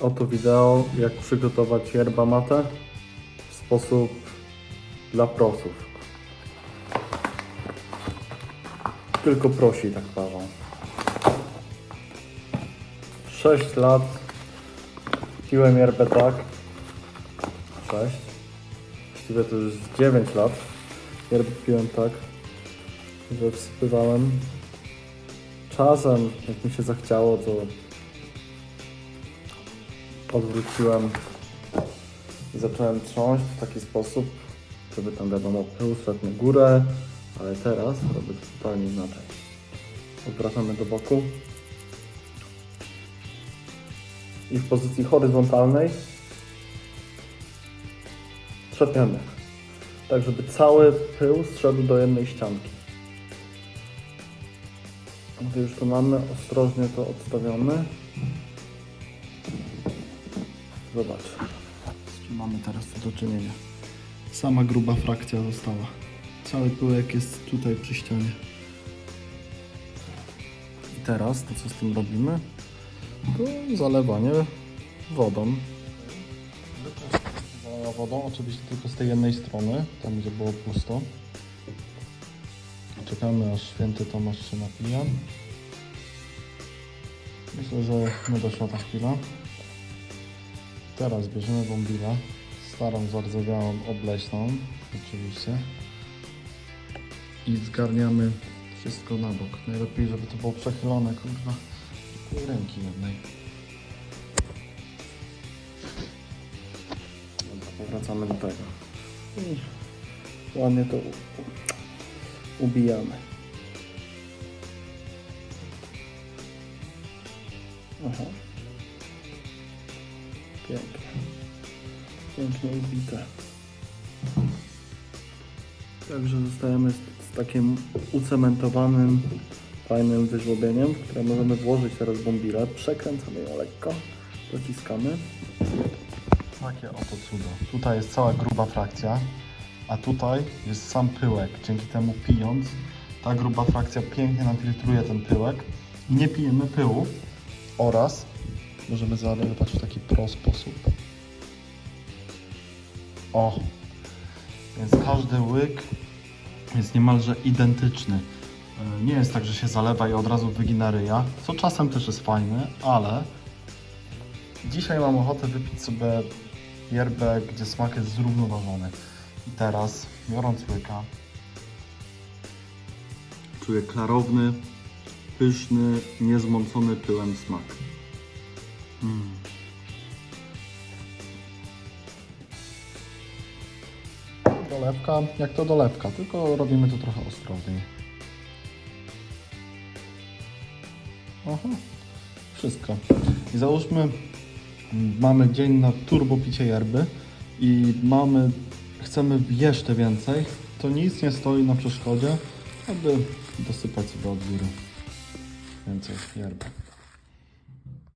Oto wideo, jak przygotować yerba mate w sposób dla prosów. Tylko prosi tak Paweł. 6 lat piłem yerbę tak. 6. Właściwie to już 9 lat. Yerbę piłem tak, że wsypywałem. Czasem, jak mi się zachciało, to odwróciłem i zacząłem trząść w taki sposób, żeby tam wiadomo pył szedł na górę, ale teraz robię to totalnie inaczej. Odwracamy do boku i w pozycji horyzontalnej trzepiemy, tak żeby cały pył zszedł do jednej ścianki. Gdy już to mamy, ostrożnie to odstawiamy. Zobacz, z czym mamy teraz do czynienia. Sama gruba frakcja została. Cały pyłek jest tutaj przy ścianie. I teraz to co z tym robimy? To zalewanie wodą. Zalała wodą, oczywiście tylko z tej jednej strony, tam gdzie było pusto. Czekamy aż święty Tomasz się napija. Myślę, że nadeszła ta chwila. Teraz bierzemy bombila, starą, zardzewiałą, obleśną, oczywiście. I zgarniamy wszystko na bok. Najlepiej, żeby to było przechylone, kurwa, pół ręki jednej. Dobra, powracamy do tego. I ładnie to ubijamy. Aha. Pięknie. Pięknie ubite. Także zostajemy z, z takim ucementowanym, fajnym wyżłobieniem, w które możemy włożyć teraz bombile. Przekręcamy ją lekko, dociskamy. Takie oto cudo. Tutaj jest cała gruba frakcja, a tutaj jest sam pyłek. Dzięki temu pijąc, ta gruba frakcja pięknie nam filtruje ten pyłek i nie pijemy pyłu oraz możemy zalewać w taki prosty sposób. O! Więc każdy łyk jest niemalże identyczny. E, Nie jest tak, że się zalewa i od razu wygina ryja, co czasem też jest fajne, ale dzisiaj mam ochotę wypić sobie yerbę, gdzie smak jest zrównoważony. I teraz, biorąc łyka, czuję klarowny, pyszny, niezmącony pyłem smak. Mm. Dolewka, jak to dolewka, tylko robimy to trochę ostrożniej. Aha, wszystko. I załóżmy, mamy dzień na turbo picie yerby i mamy, chcemy jeszcze więcej, to nic nie stoi na przeszkodzie, aby dosypać sobie od góry więcej yerby.